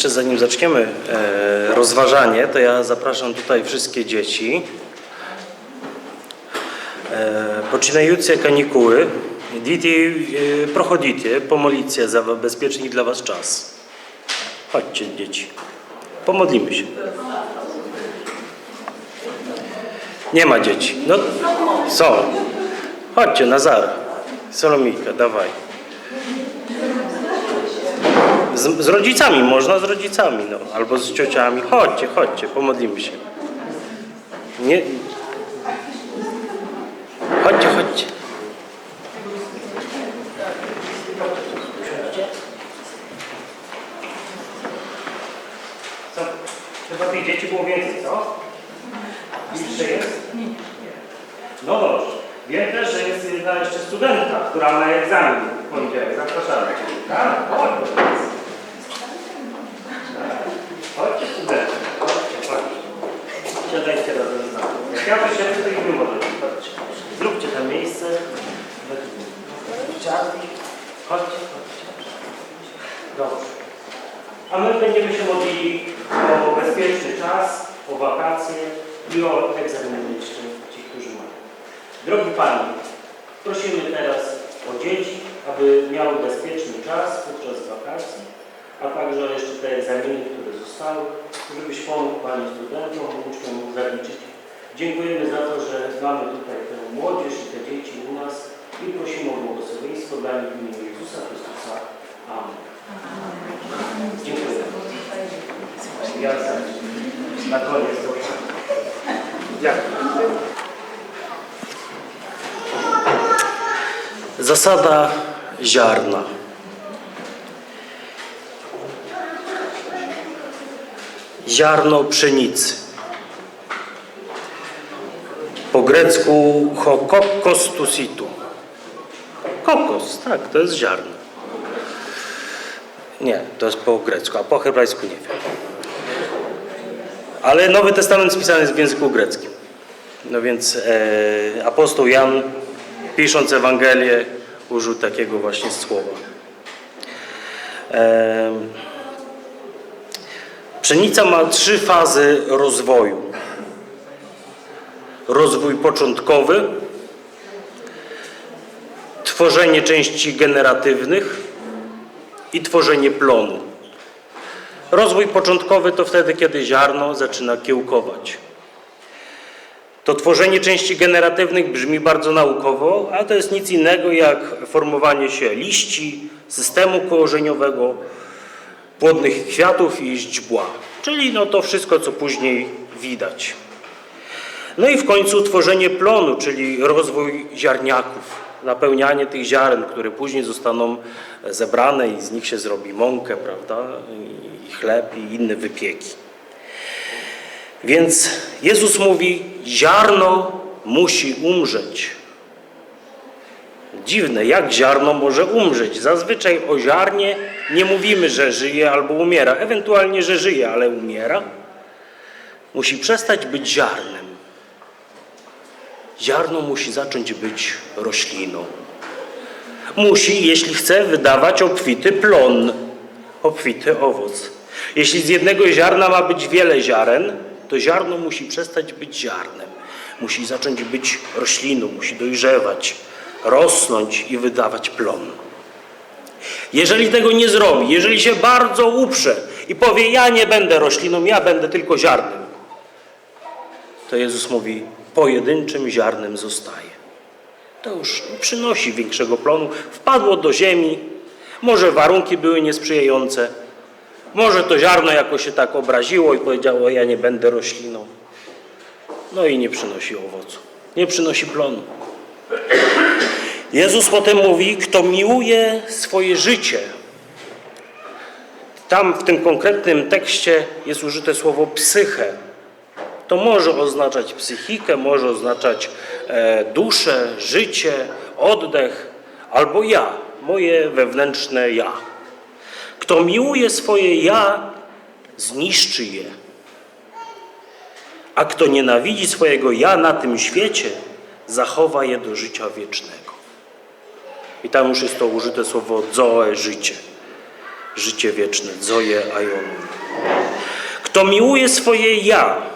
Jeszcze zanim zaczniemy e, rozważanie, to ja zapraszam tutaj wszystkie dzieci. E, Poczynające kanikuły, dzieci, prochodzicie, pomolicie za bezpieczny dla was czas. Chodźcie dzieci, pomodlimy się. Nie ma dzieci. No, są. Chodźcie, Nazar. Solomika, dawaj. Z, z rodzicami, można z rodzicami, no, albo z ciociami. Chodźcie, chodźcie, pomodlimy się. Nie. Chodźcie, chodźcie. Co? Chyba tych dzieci było więcej, co? Jeszcze jest? No dobrze. Wiem też, że jest jedna jeszcze studentka, która ma egzamin w poniedziałek. Zapraszamy. Tak? Chodź. Chodźcie studenci. Chodźcie, chodźcie. Siadajcie razem z nami. Jak ja wysiądę, to i wy możecie. Chodźcie. Zróbcie tam miejsce. Chciałbym. Chodźcie, chodźcie. Dobrze. A my o bezpieczny czas, o wakacje i o egzaminy jeszcze ci, którzy mają. Drogi Panie, prosimy teraz o dzieci, aby miały bezpieczny czas podczas wakacji, a także jeszcze te egzaminy, które zostały, żebyś pomógł Panie studentom, uczniom zaliczyć. Dziękujemy za to, że mamy tutaj tę młodzież i te dzieci u nas i prosimy o błogosławieństwo dla nich w imieniu Jezusa Chrystusa. Amen. Zasada ziarna. Ziarno pszenicy. Po grecku hokokos tusitu. Kokos, tak, to jest ziarno. Nie, to jest po grecku, a po hebrajsku nie wiem. Ale Nowy Testament spisany jest w języku greckim. No więc e, apostoł Jan, pisząc Ewangelię, użył takiego właśnie słowa. E, pszenica ma trzy fazy rozwoju. Rozwój początkowy, tworzenie części generatywnych, i tworzenie plonu. Rozwój początkowy to wtedy, kiedy ziarno zaczyna kiełkować. To tworzenie części generatywnych brzmi bardzo naukowo, a to jest nic innego jak formowanie się liści, systemu korzeniowego, płodnych kwiatów i źdźbła. Czyli no to wszystko, co później widać. No i w końcu tworzenie plonu, czyli rozwój ziarniaków napełnianie tych ziaren, które później zostaną zebrane i z nich się zrobi mąkę, prawda, i chleb i inne wypieki. Więc Jezus mówi, ziarno musi umrzeć. Dziwne, jak ziarno może umrzeć? Zazwyczaj o ziarnie nie mówimy, że żyje albo umiera, ewentualnie, że żyje, ale umiera. Musi przestać być ziarnem ziarno musi zacząć być rośliną. Musi, jeśli chce, wydawać obfity plon, obfity owoc. Jeśli z jednego ziarna ma być wiele ziaren, to ziarno musi przestać być ziarnem. Musi zacząć być rośliną, musi dojrzewać, rosnąć i wydawać plon. Jeżeli tego nie zrobi, jeżeli się bardzo uprze i powie: Ja nie będę rośliną, ja będę tylko ziarnem, to Jezus mówi: pojedynczym ziarnem zostaje. To już nie przynosi większego plonu. Wpadło do ziemi, może warunki były niesprzyjające, może to ziarno jakoś się tak obraziło i powiedziało: Ja nie będę rośliną. No i nie przynosi owocu, nie przynosi plonu. Jezus potem mówi: Kto miłuje swoje życie, tam w tym konkretnym tekście jest użyte słowo psychę. To może oznaczać psychikę, może oznaczać e, duszę, życie, oddech, albo ja, moje wewnętrzne ja. Kto miłuje swoje ja, zniszczy je. A kto nienawidzi swojego ja na tym świecie, zachowa je do życia wiecznego. I tam już jest to użyte słowo zoe, życie. życie wieczne, zoje aion. Kto miłuje swoje ja,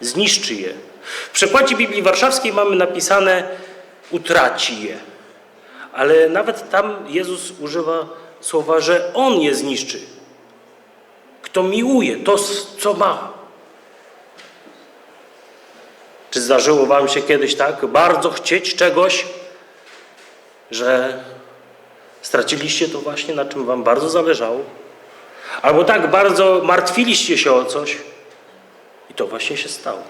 zniszczy je. W przekładzie Biblii Warszawskiej mamy napisane utraci je. Ale nawet tam Jezus używa słowa, że On je zniszczy. Kto miłuje to, co ma. Czy zdarzyło Wam się kiedyś tak bardzo chcieć czegoś, że straciliście to właśnie, na czym Wam bardzo zależało? Albo tak bardzo martwiliście się o coś to właśnie się stało.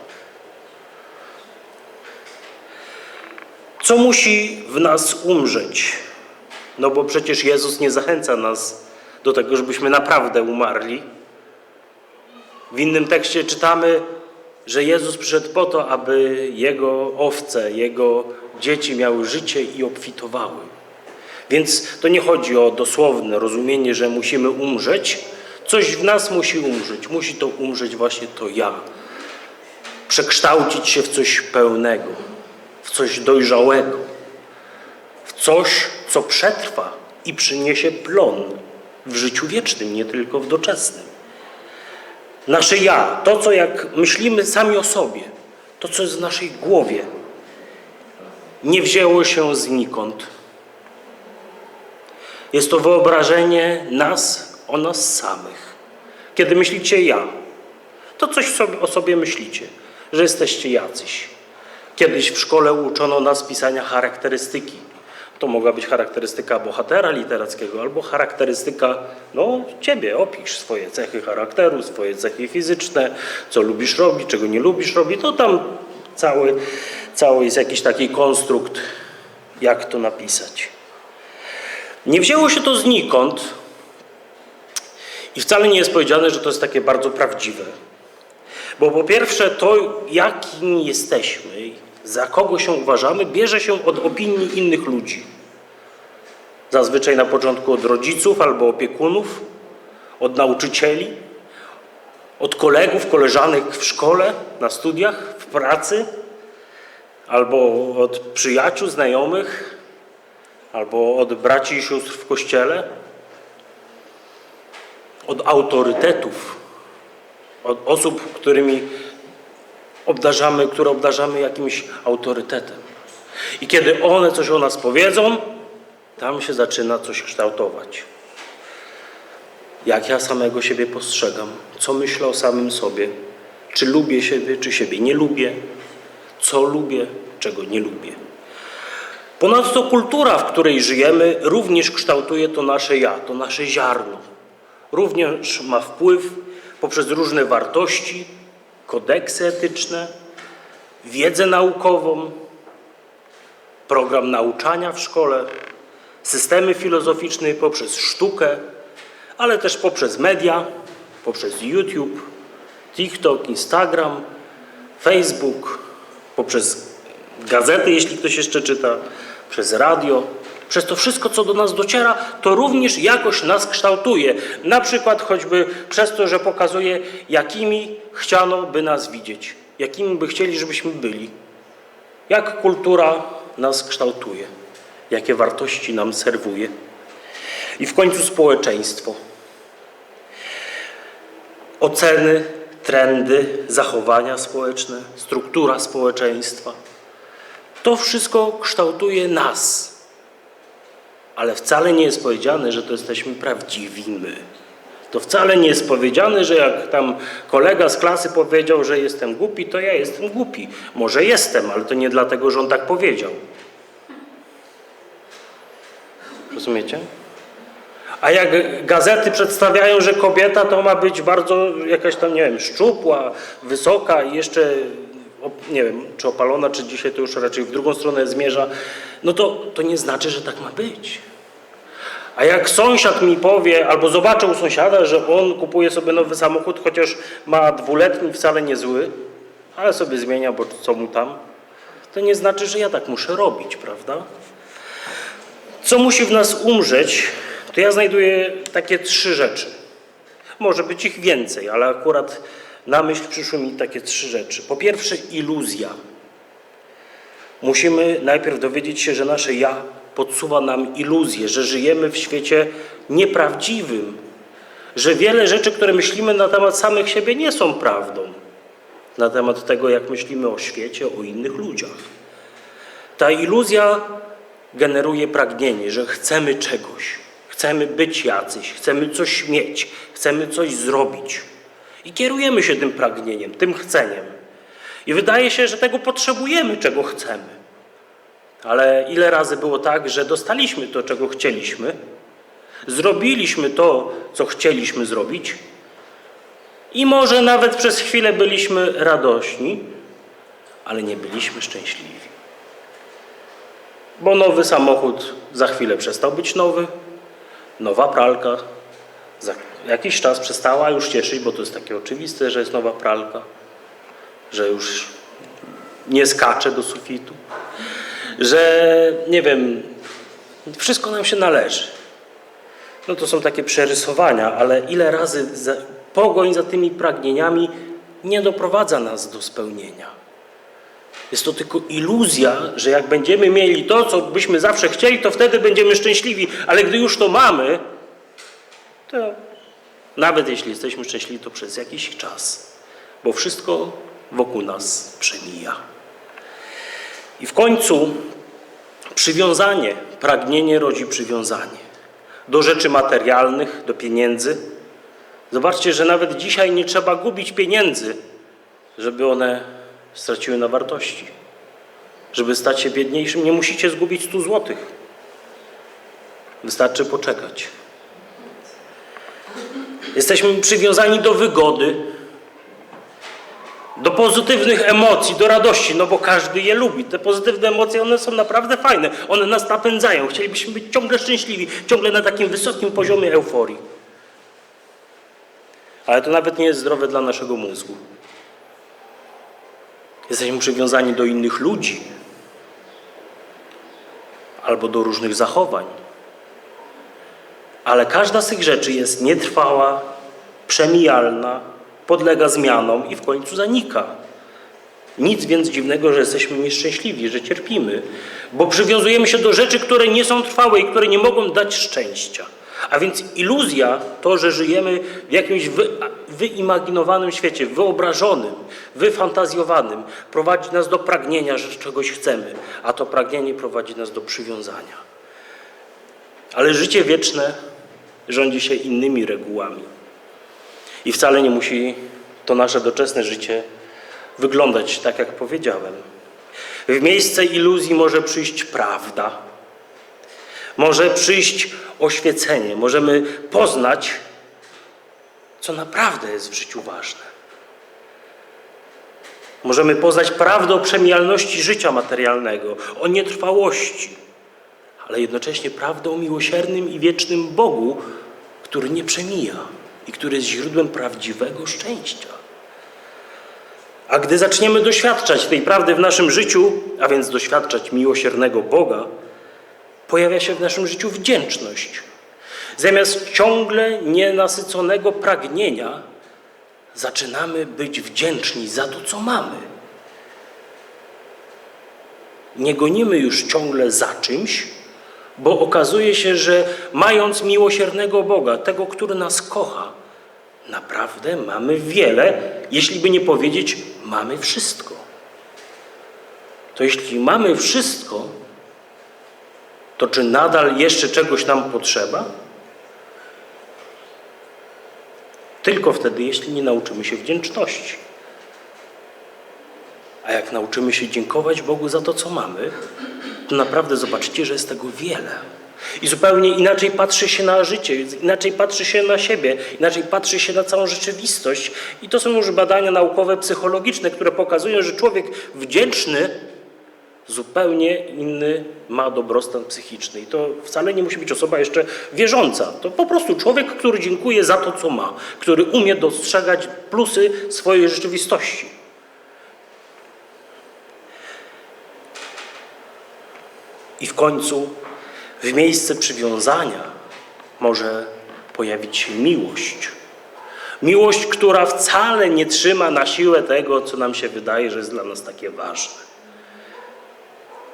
Co musi w nas umrzeć? No bo przecież Jezus nie zachęca nas do tego, żebyśmy naprawdę umarli. W innym tekście czytamy, że Jezus przyszedł po to, aby Jego owce, Jego dzieci miały życie i obfitowały. Więc to nie chodzi o dosłowne rozumienie, że musimy umrzeć. Coś w nas musi umrzeć. Musi to umrzeć właśnie to ja. Przekształcić się w coś pełnego, w coś dojrzałego, w coś, co przetrwa i przyniesie plon w życiu wiecznym, nie tylko w doczesnym. Nasze ja, to co jak myślimy sami o sobie, to co jest w naszej głowie, nie wzięło się znikąd. Jest to wyobrażenie nas o nas samych. Kiedy myślicie ja, to coś sobie, o sobie myślicie, że jesteście jacyś. Kiedyś w szkole uczono nas pisania charakterystyki. To mogła być charakterystyka bohatera literackiego albo charakterystyka, no, ciebie, opisz swoje cechy charakteru, swoje cechy fizyczne, co lubisz robić, czego nie lubisz robić. To tam cały, cały jest jakiś taki konstrukt, jak to napisać. Nie wzięło się to znikąd i wcale nie jest powiedziane, że to jest takie bardzo prawdziwe. Bo po pierwsze, to jakim jesteśmy, za kogo się uważamy, bierze się od opinii innych ludzi. Zazwyczaj na początku od rodziców albo opiekunów, od nauczycieli, od kolegów, koleżanek w szkole, na studiach, w pracy, albo od przyjaciół, znajomych, albo od braci i sióstr w kościele, od autorytetów, od osób, którymi obdarzamy, które obdarzamy jakimś autorytetem. I kiedy one coś o nas powiedzą, tam się zaczyna coś kształtować. Jak ja samego siebie postrzegam, co myślę o samym sobie, czy lubię siebie, czy siebie nie lubię, co lubię, czego nie lubię. Ponadto kultura, w której żyjemy, również kształtuje to nasze ja, to nasze ziarno. Również ma wpływ poprzez różne wartości, kodeksy etyczne, wiedzę naukową, program nauczania w szkole, systemy filozoficzne poprzez sztukę, ale też poprzez media, poprzez YouTube, TikTok, Instagram, Facebook, poprzez gazety, jeśli ktoś jeszcze czyta, przez radio. Przez to wszystko, co do nas dociera, to również jakoś nas kształtuje. Na przykład choćby przez to, że pokazuje, jakimi chciano by nas widzieć, jakimi by chcieli, żebyśmy byli. Jak kultura nas kształtuje, jakie wartości nam serwuje. I w końcu społeczeństwo. Oceny, trendy, zachowania społeczne, struktura społeczeństwa. To wszystko kształtuje nas. Ale wcale nie jest powiedziane, że to jesteśmy prawdziwi my. To wcale nie jest powiedziane, że jak tam kolega z klasy powiedział, że jestem głupi, to ja jestem głupi. Może jestem, ale to nie dlatego, że on tak powiedział. Rozumiecie? A jak gazety przedstawiają, że kobieta to ma być bardzo jakaś tam, nie wiem, szczupła, wysoka i jeszcze, nie wiem, czy opalona, czy dzisiaj to już raczej w drugą stronę zmierza, no to, to nie znaczy, że tak ma być. A jak sąsiad mi powie, albo zobaczę u sąsiada, że on kupuje sobie nowy samochód, chociaż ma dwuletni, wcale niezły, ale sobie zmienia, bo co mu tam, to nie znaczy, że ja tak muszę robić, prawda? Co musi w nas umrzeć, to ja znajduję takie trzy rzeczy. Może być ich więcej, ale akurat na myśl przyszły mi takie trzy rzeczy. Po pierwsze, iluzja. Musimy najpierw dowiedzieć się, że nasze ja podsuwa nam iluzję, że żyjemy w świecie nieprawdziwym, że wiele rzeczy, które myślimy na temat samych siebie, nie są prawdą. Na temat tego, jak myślimy o świecie, o innych ludziach. Ta iluzja generuje pragnienie, że chcemy czegoś, chcemy być jacyś, chcemy coś mieć, chcemy coś zrobić. I kierujemy się tym pragnieniem, tym chceniem. I wydaje się, że tego potrzebujemy, czego chcemy. Ale ile razy było tak, że dostaliśmy to, czego chcieliśmy, zrobiliśmy to, co chcieliśmy zrobić, i może nawet przez chwilę byliśmy radośni, ale nie byliśmy szczęśliwi. Bo nowy samochód za chwilę przestał być nowy, nowa pralka za jakiś czas przestała już cieszyć, bo to jest takie oczywiste, że jest nowa pralka, że już nie skacze do sufitu, że nie wiem, wszystko nam się należy. No to są takie przerysowania, ale ile razy za, pogoń za tymi pragnieniami nie doprowadza nas do spełnienia. Jest to tylko iluzja, że jak będziemy mieli to, co byśmy zawsze chcieli, to wtedy będziemy szczęśliwi, ale gdy już to mamy, to nawet jeśli jesteśmy szczęśliwi, to przez jakiś czas, bo wszystko wokół nas przemija. I w końcu przywiązanie, pragnienie rodzi przywiązanie do rzeczy materialnych, do pieniędzy. Zobaczcie, że nawet dzisiaj nie trzeba gubić pieniędzy, żeby one straciły na wartości. Żeby stać się biedniejszym, nie musicie zgubić 100 złotych. Wystarczy poczekać. Jesteśmy przywiązani do wygody, do pozytywnych emocji, do radości, no bo każdy je lubi. Te pozytywne emocje, one są naprawdę fajne. One nas napędzają. Chcielibyśmy być ciągle szczęśliwi, ciągle na takim wysokim poziomie euforii. Ale to nawet nie jest zdrowe dla naszego mózgu. Jesteśmy przywiązani do innych ludzi albo do różnych zachowań. Ale każda z tych rzeczy jest nietrwała, przemijalna, podlega zmianom i w końcu zanika. Nic więc dziwnego, że jesteśmy nieszczęśliwi, że cierpimy, bo przywiązujemy się do rzeczy, które nie są trwałe i które nie mogą dać szczęścia. A więc iluzja, to, że żyjemy w jakimś wy, wyimaginowanym świecie, wyobrażonym, wyfantazjowanym, prowadzi nas do pragnienia, że czegoś chcemy, a to pragnienie prowadzi nas do przywiązania. Ale życie wieczne rządzi się innymi regułami. I wcale nie musi to nasze doczesne życie wyglądać tak, jak powiedziałem. W miejsce iluzji może przyjść prawda, może przyjść oświecenie, możemy poznać, co naprawdę jest w życiu ważne. Możemy poznać prawdę o przemijalności życia materialnego, o nietrwałości, ale jednocześnie prawdę o miłosiernym i wiecznym Bogu, który nie przemija i który jest źródłem prawdziwego szczęścia. A gdy zaczniemy doświadczać tej prawdy w naszym życiu, a więc doświadczać miłosiernego Boga, pojawia się w naszym życiu wdzięczność. Zamiast ciągle nienasyconego pragnienia, zaczynamy być wdzięczni za to, co mamy. Nie gonimy już ciągle za czymś, bo okazuje się, że mając miłosiernego Boga, tego, który nas kocha, naprawdę mamy wiele, jeśli by nie powiedzieć, mamy wszystko. To jeśli mamy wszystko, to czy nadal jeszcze czegoś nam potrzeba? Tylko wtedy, jeśli nie nauczymy się wdzięczności. A jak nauczymy się dziękować Bogu za to, co mamy, to naprawdę zobaczycie, że jest tego wiele. I zupełnie inaczej patrzy się na życie, inaczej patrzy się na siebie, inaczej patrzy się na całą rzeczywistość. I to są już badania naukowe, psychologiczne, które pokazują, że człowiek wdzięczny zupełnie inny ma dobrostan psychiczny. I to wcale nie musi być osoba jeszcze wierząca. To po prostu człowiek, który dziękuje za to, co ma, który umie dostrzegać plusy swojej rzeczywistości. I w końcu w miejsce przywiązania może pojawić się miłość. Miłość, która wcale nie trzyma na siłę tego, co nam się wydaje, że jest dla nas takie ważne.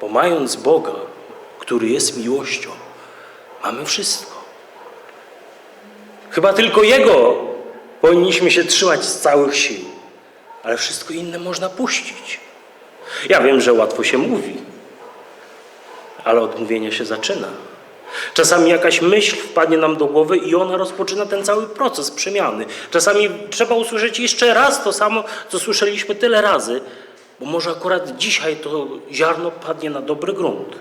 Bo mając Boga, który jest miłością, mamy wszystko. Chyba tylko Jego powinniśmy się trzymać z całych sił, ale wszystko inne można puścić. Ja wiem, że łatwo się mówi, ale od mówienia się zaczyna. Czasami jakaś myśl wpadnie nam do głowy i ona rozpoczyna ten cały proces przemiany. Czasami trzeba usłyszeć jeszcze raz to samo, co słyszeliśmy tyle razy, bo może akurat dzisiaj to ziarno padnie na dobry grunt.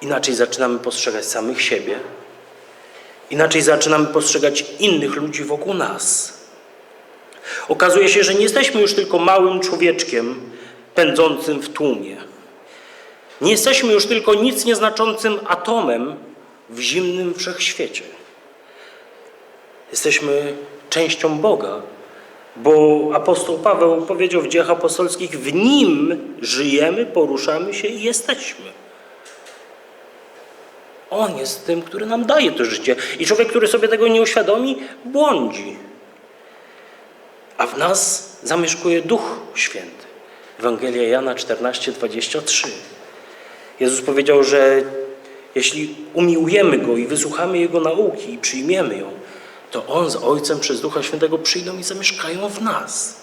Inaczej zaczynamy postrzegać samych siebie, inaczej zaczynamy postrzegać innych ludzi wokół nas. Okazuje się, że nie jesteśmy już tylko małym człowieczkiem pędzącym w tłumie. Nie jesteśmy już tylko nic nieznaczącym atomem w zimnym wszechświecie. Jesteśmy częścią Boga, bo apostoł Paweł powiedział w dziejach apostolskich: W nim żyjemy, poruszamy się i jesteśmy. On jest tym, który nam daje to życie. I człowiek, który sobie tego nie uświadomi, błądzi. A w nas zamieszkuje Duch Święty. Ewangelia Jana 14, 23. Jezus powiedział, że jeśli umiłujemy Go i wysłuchamy Jego nauki i przyjmiemy ją, to On z Ojcem przez Ducha Świętego przyjdą i zamieszkają w nas.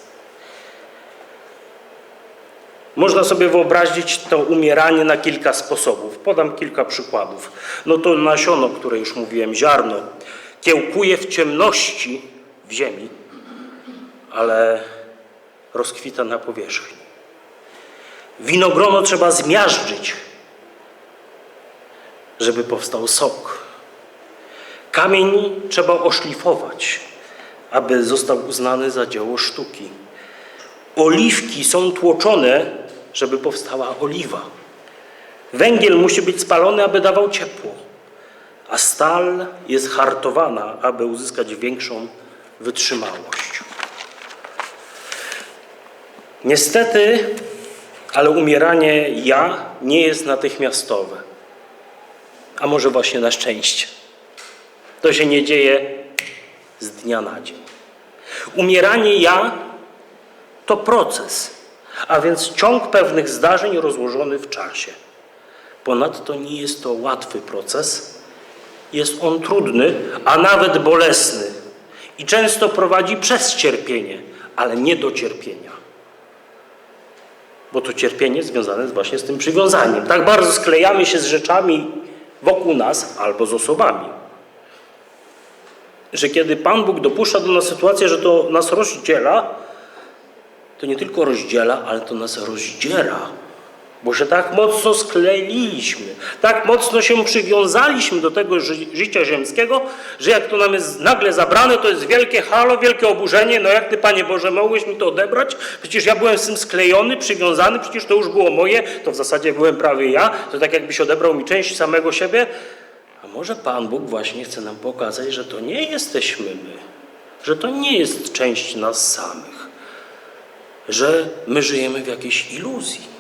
Można sobie wyobrazić to umieranie na kilka sposobów. Podam kilka przykładów. No to nasiono, które już mówiłem, ziarno, kiełkuje w ciemności w ziemi, ale rozkwita na powierzchni. Winogrono trzeba zmiażdżyć, żeby powstał sok. Kamień trzeba oszlifować, aby został uznany za dzieło sztuki. Oliwki są tłoczone, żeby powstała oliwa. Węgiel musi być spalony, aby dawał ciepło, a stal jest hartowana, aby uzyskać większą wytrzymałość. Niestety, ale umieranie ja nie jest natychmiastowe. A może właśnie na szczęście. To się nie dzieje z dnia na dzień. Umieranie ja to proces, a więc ciąg pewnych zdarzeń rozłożony w czasie. Ponadto nie jest to łatwy proces, jest on trudny, a nawet bolesny i często prowadzi przez cierpienie, ale nie do cierpienia. Bo to cierpienie związane jest właśnie z tym przywiązaniem. Tak bardzo sklejamy się z rzeczami wokół nas albo z osobami, że kiedy Pan Bóg dopuszcza do nas sytuację, że to nas rozdziela, to nie tylko rozdziela, ale to nas rozdziera. Bo się tak mocno skleiliśmy, tak mocno się przywiązaliśmy do tego ży życia ziemskiego, że jak to nam jest nagle zabrane, to jest wielkie halo, wielkie oburzenie. No jak Ty, Panie Boże, mogłeś mi to odebrać? Przecież ja byłem z tym sklejony, przywiązany, przecież to już było moje, to w zasadzie byłem prawie ja. To tak jakbyś odebrał mi część samego siebie. A może Pan Bóg właśnie chce nam pokazać, że to nie jesteśmy my, że to nie jest część nas samych, że my żyjemy w jakiejś iluzji.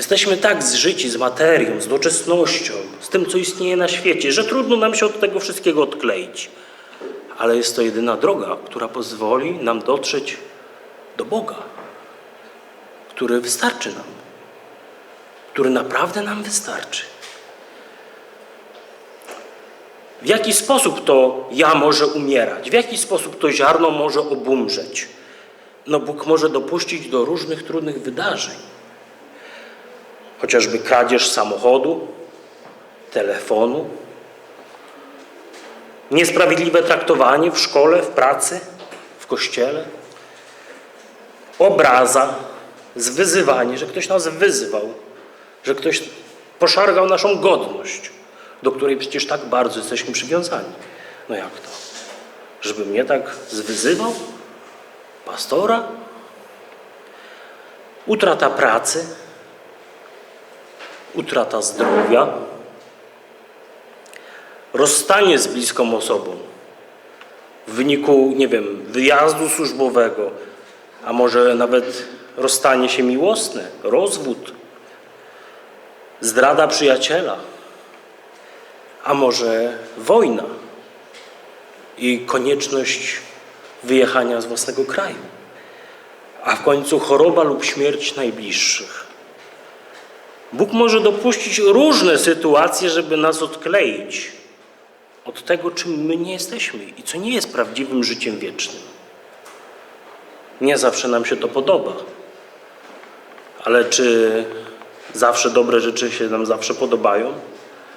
Jesteśmy tak zżyci z materią, z doczesnością, z tym, co istnieje na świecie, że trudno nam się od tego wszystkiego odkleić. Ale jest to jedyna droga, która pozwoli nam dotrzeć do Boga, który wystarczy nam, który naprawdę nam wystarczy. W jaki sposób to ja może umierać? W jaki sposób to ziarno może obumrzeć? No Bóg może dopuścić do różnych trudnych wydarzeń chociażby kradzież samochodu, telefonu, niesprawiedliwe traktowanie w szkole, w pracy, w kościele, obraza, zwyzywanie, że ktoś nas wyzywał, że ktoś poszargał naszą godność, do której przecież tak bardzo jesteśmy przywiązani. No jak to? Żeby mnie tak zwyzywał? Pastora? Utrata pracy? Utrata zdrowia, rozstanie z bliską osobą w wyniku, nie wiem, wyjazdu służbowego, a może nawet rozstanie się miłosne, rozwód, zdrada przyjaciela, a może wojna i konieczność wyjechania z własnego kraju, a w końcu choroba lub śmierć najbliższych. Bóg może dopuścić różne sytuacje, żeby nas odkleić od tego, czym my nie jesteśmy i co nie jest prawdziwym życiem wiecznym. Nie zawsze nam się to podoba, ale czy zawsze dobre rzeczy się nam zawsze podobają?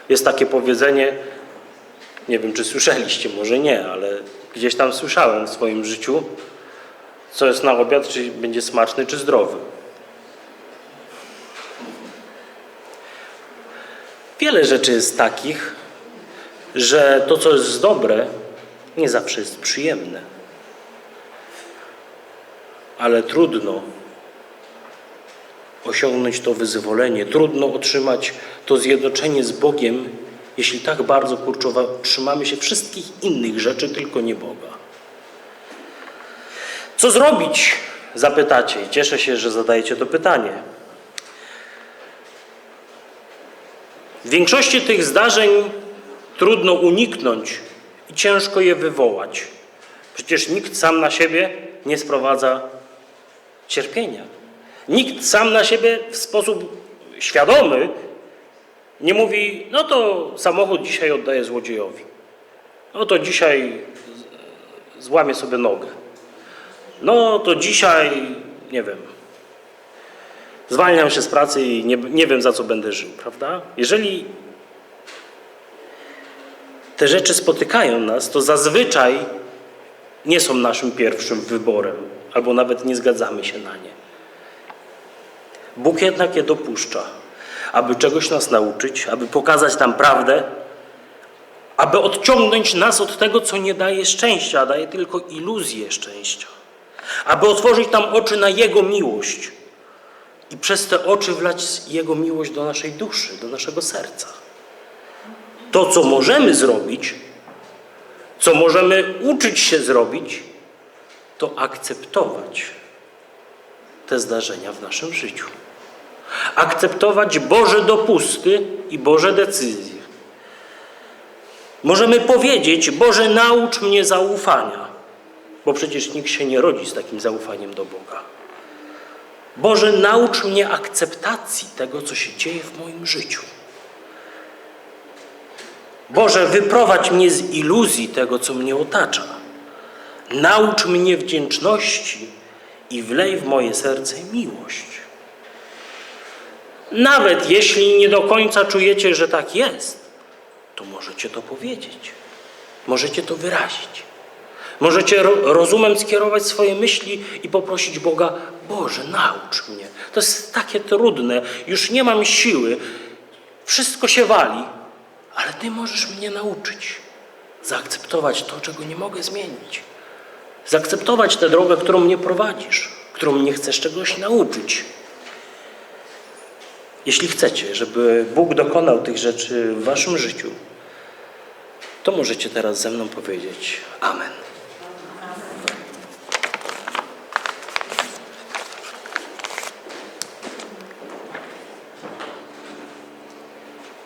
Jest takie powiedzenie, nie wiem czy słyszeliście, może nie, ale gdzieś tam słyszałem w swoim życiu, co jest na obiad, czy będzie smaczny, czy zdrowy. Wiele rzeczy jest takich, że to, co jest dobre, nie zawsze jest przyjemne. Ale trudno osiągnąć to wyzwolenie, trudno otrzymać to zjednoczenie z Bogiem, jeśli tak bardzo kurczowo trzymamy się wszystkich innych rzeczy, tylko nie Boga. Co zrobić? Zapytacie. I Cieszę się, że zadajecie to pytanie. W większości tych zdarzeń trudno uniknąć i ciężko je wywołać. Przecież nikt sam na siebie nie sprowadza cierpienia. Nikt sam na siebie w sposób świadomy nie mówi, no to samochód dzisiaj oddaję złodziejowi. No to dzisiaj złamię sobie nogę. No to dzisiaj, nie wiem, zwalniam się z pracy i nie, nie wiem za co będę żył, prawda? Jeżeli te rzeczy spotykają nas, to zazwyczaj nie są naszym pierwszym wyborem, albo nawet nie zgadzamy się na nie. Bóg jednak je dopuszcza, aby czegoś nas nauczyć, aby pokazać nam prawdę, aby odciągnąć nas od tego, co nie daje szczęścia, daje tylko iluzję szczęścia, aby otworzyć nam oczy na Jego miłość i przez te oczy wlać Jego miłość do naszej duszy, do naszego serca. To, co możemy zrobić, co możemy uczyć się zrobić, to akceptować te zdarzenia w naszym życiu. Akceptować Boże dopusty i Boże decyzje. Możemy powiedzieć: Boże, naucz mnie zaufania, bo przecież nikt się nie rodzi z takim zaufaniem do Boga. Boże, naucz mnie akceptacji tego, co się dzieje w moim życiu. Boże, wyprowadź mnie z iluzji tego, co mnie otacza. Naucz mnie wdzięczności i wlej w moje serce miłość. Nawet jeśli nie do końca czujecie, że tak jest, to możecie to powiedzieć. Możecie to wyrazić. Możecie ro- rozumem skierować swoje myśli i poprosić Boga: Boże, naucz mnie. To jest takie trudne, już nie mam siły, wszystko się wali, ale Ty możesz mnie nauczyć. Zaakceptować to, czego nie mogę zmienić. Zaakceptować tę drogę, którą mnie prowadzisz, którą mnie chcesz czegoś nauczyć. Jeśli chcecie, żeby Bóg dokonał tych rzeczy w Waszym życiu, to możecie teraz ze mną powiedzieć Amen.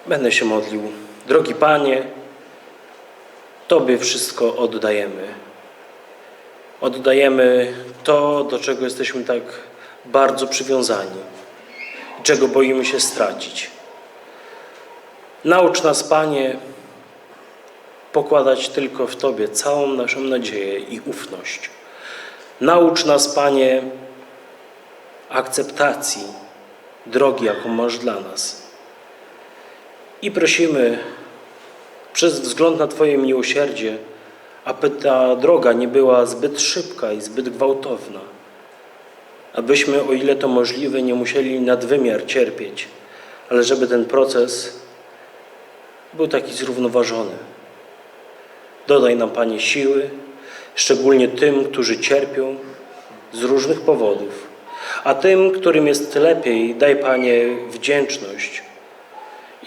Będę się modlił. Drogi Panie, Tobie wszystko oddajemy. Oddajemy to, do czego jesteśmy tak bardzo przywiązani, i czego boimy się stracić. Naucz nas, Panie, pokładać tylko w Tobie całą naszą nadzieję i ufność. Naucz nas, Panie, akceptacji drogi, jaką masz dla nas. I prosimy, przez wzgląd na Twoje miłosierdzie, aby ta droga nie była zbyt szybka i zbyt gwałtowna. Abyśmy, o ile to możliwe, nie musieli nadwymiar cierpieć, ale żeby ten proces był taki zrównoważony. Dodaj nam, Panie, siły, szczególnie tym, którzy cierpią z różnych powodów, a tym, którym jest lepiej, daj, Panie, wdzięczność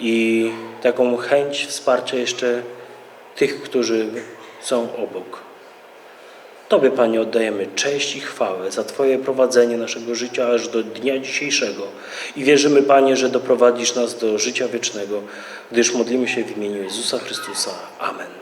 i taką chęć wsparcia jeszcze tych, którzy są obok. Tobie, Panie, oddajemy cześć i chwałę za Twoje prowadzenie naszego życia aż do dnia dzisiejszego i wierzymy, Panie, że doprowadzisz nas do życia wiecznego, gdyż modlimy się w imieniu Jezusa Chrystusa. Amen.